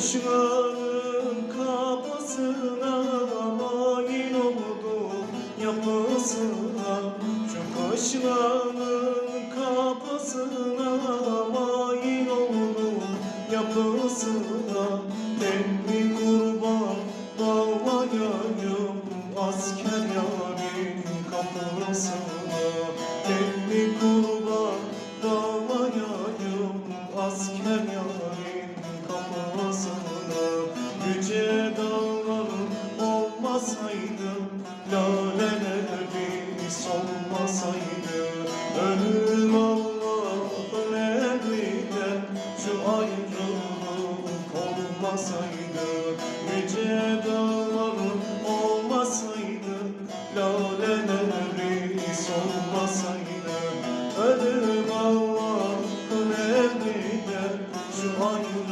Aşığın kapısına Mail oldu yapısına. Şu kaşların kapısına Mail oldu yapısına. Temmi kurban bağlayayım Asker olmasaydı Lalelere bir solmasaydı Ölüm Allah'ın emriyle Şu ayrılık olmasaydı Yüce dağlar olmasaydı Lalelere bir solmasaydı Ölüm Allah'ın emriyle Şu ayrılık